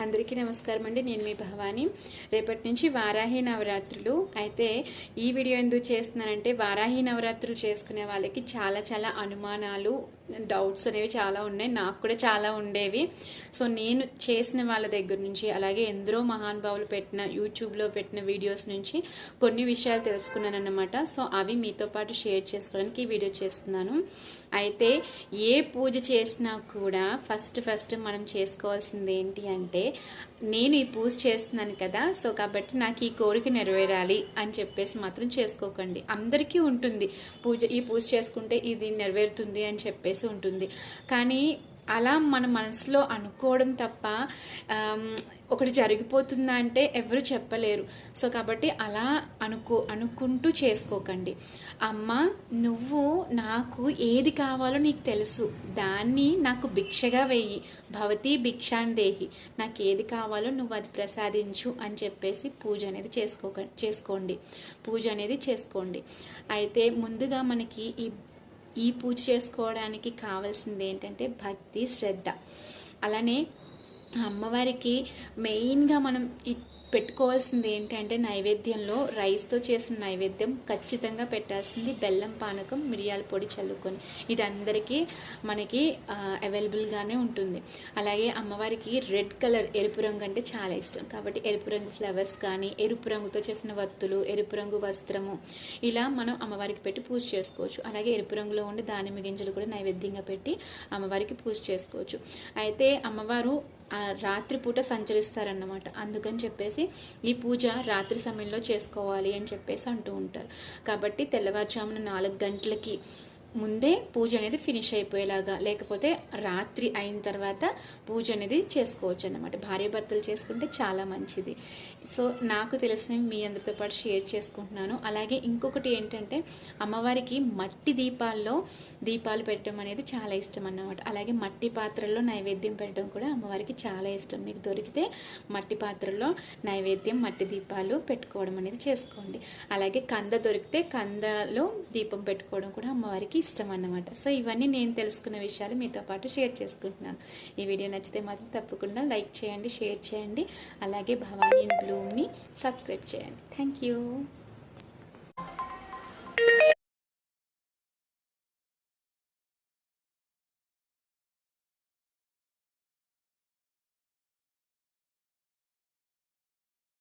అందరికీ నమస్కారం అండి. నేను మీ భవాని. రేపటి నుంచి వారాహి నవరాత్రులు. అయితే ఈ వీడియో ఎందుకు చేస్తున్నానంటే వారాహి నవరాత్రులు చేసుకునే వాళ్ళకి చాలా చాలా అనుమానాలు డౌట్స్ అనేవి చాలా ఉన్నాయి. నాకు కూడా చాలా ఉండేవి. సో నేను చేసిన వాళ్ళ దగ్గర నుంచి అలాగే ఎందరో మహానుభావులు పెట్టిన యూట్యూబ్లో పెట్టిన వీడియోస్ నుంచి కొన్ని విషయాలు తెలుసుకున్నాను అన్నమాట సో అవి మీతో పాటు షేర్ చేసుకోవడానికి ఈ వీడియో చేస్తున్నాను. అయితే ఏ పూజ చేసినా కూడా ఫస్ట్ ఫస్ట్ మనం చేసుకోవాల్సింది ఏంటి అంటే నేను ఈ పూజ చేస్తున్నాను కదా సో కాబట్టి నాకు ఈ కోరిక నెరవేరాలి అని చెప్పేసి మాత్రం చేసుకోకండి. అందరికీ ఉంటుంది. పూజ ఈ పూజ చేసుకుంటే ఇది నెరవేరుతుంది అని చెప్పేసి ఉంటుంది. కానీ అలా మన మనసులో అనుకోవడం తప్ప ఒకటి జరిగిపోతుందా అంటే ఎవరు చెప్పలేరు. సో కాబట్టి అలా అనుకో అనుకుంటూ చేసుకోకండి. అమ్మ నువ్వు నాకు ఏది కావాలో నీకు తెలుసు. దాన్ని నాకు భిక్షగా వేయి. భవతి భిక్షాందేహి నాకు ఏది కావాలో నువ్వు అది ప్రసాదించు అని చెప్పేసి పూజ అనేది చేసుకోక చేసుకోండి. పూజ అనేది చేసుకోండి. అయితే ముందుగా మనకి ఈ ఈ పూజ చేసుకోవడానికి కావాల్సింది ఏంటంటే భక్తి శ్రద్ధ. అలానే అమ్మవారికి మెయిన్గా మనం పెట్టుకోవాల్సింది ఏంటంటే నైవేద్యంలో రైస్తో చేసిన నైవేద్యం ఖచ్చితంగా పెట్టాల్సింది. బెల్లం పానకం మిరియాల పొడి చల్లుకొని. ఇది అందరికీ మనకి అవైలబుల్గానే ఉంటుంది. అలాగే అమ్మవారికి రెడ్ కలర్ ఎరుపు రంగు అంటే చాలా ఇష్టం. కాబట్టి ఎరుపు రంగు ఫ్లవర్స్ కానీ ఎరుపు రంగుతో చేసిన వత్తులు ఎరుపు రంగు వస్త్రము ఇలా మనం అమ్మవారికి పెట్టి పూజ చేసుకోవచ్చు. అలాగే ఎరుపు రంగులో ఉండే దానిమ్మ గింజలు కూడా నైవేద్యంగా పెట్టి అమ్మవారికి పూజ చేసుకోవచ్చు. అయితే అమ్మవారు రాత్రిపూట సంచరిస్తారన్నమాట. అందుకని చెప్పేసి ఈ పూజ రాత్రి సమయంలో చేసుకోవాలి అని చెప్పేసి అంటూ ఉంటారు. కాబట్టి తెల్లవారుజామున నాలుగు గంటలకి ముందే పూజ అనేది ఫినిష్ అయిపోయేలాగా లేకపోతే రాత్రి అయిన తర్వాత పూజ అనేది చేసుకోవచ్చు అన్నమాట. భార్య భర్తలు చేసుకుంటే చాలా మంచిది. సో నాకు తెలిసినవి మీ అందరితో పాటు షేర్ చేసుకుంటున్నాను. అలాగే ఇంకొకటి ఏంటంటే అమ్మవారికి మట్టి దీపాల్లో దీపాలు పెట్టడం అనేది చాలా ఇష్టం అన్నమాట. అలాగే మట్టి పాత్రల్లో నైవేద్యం పెట్టడం కూడా అమ్మవారికి చాలా ఇష్టం. మీకు దొరికితే మట్టి పాత్రల్లో నైవేద్యం మట్టి దీపాలు పెట్టుకోవడం అనేది చేసుకోండి. అలాగే కంద దొరికితే కందలో దీపం పెట్టుకోవడం కూడా అమ్మవారికి ఇష్టం అన్నమాట సో ఇవన్నీ నేను తెలుసుకున్న విషయాలు మీతో పాటు షేర్ చేసుకుంటున్నాను. ఈ వీడియో నచ్చితే మాత్రం తప్పకుండా లైక్ చేయండి షేర్ చేయండి. అలాగే భవానీ బ్లూమ్ని సబ్స్క్రైబ్ చేయండి. Thank you.